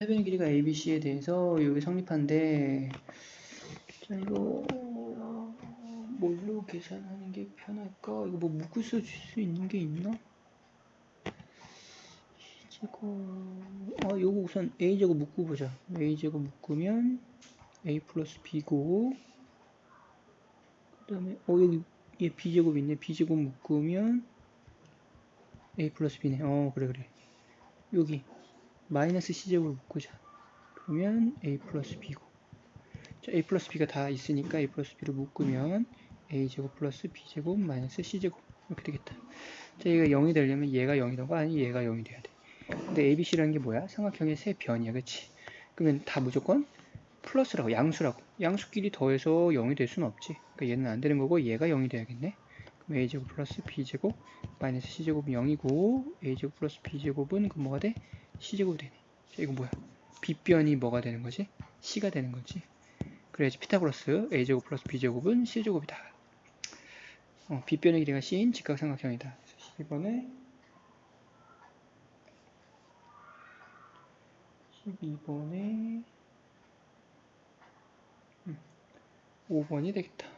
해변의 길이가 ABC에 대해서 여기 성립한데 자 이거 뭘로 계산하는 게 편할까? 이거 뭐 묶을 수 있는 게 있나? 제곱 아 요거 우선 A제곱 묶고 보자. A제곱 묶으면 A 플러스 B고 그 다음에 어 여기 얘 B제곱 있네. B제곱 묶으면 A 플러스 B네. 어 그래 그래. 여기 마이너스 C제곱을 묶자. 그러면 A 플러스 B고. 자 A 플러스 B가 다 있으니까 A 플러스 B를 묶으면 A제곱 플러스 B제곱 마이너스 C제곱. 이렇게 되겠다. 자 얘가 0이 되려면 얘가 0이 되고 아니 얘가 0이 돼야 돼. 근데 ABC라는 게 뭐야? 삼각형의 세 변이야 그치? 그러면 다 무조건 플러스라고 양수라고. 양수끼리 더해서 0이 될 수는 없지. 그러니까 얘는 안 되는 거고 얘가 0이 돼야겠네 A제곱 플러스 B제곱 마이너스 C제곱은 0이고 A제곱 플러스 B제곱은 그 뭐가 돼? C제곱이 되네 자 이거 뭐야? 빗변이 뭐가 되는 거지? C가 되는 거지 그래야지 피타고라스 A제곱 플러스 B제곱은 C제곱이다 어, 빗변의 길이가 C인 직각삼각형이다 12번에 12번에 음, 5번이 되겠다.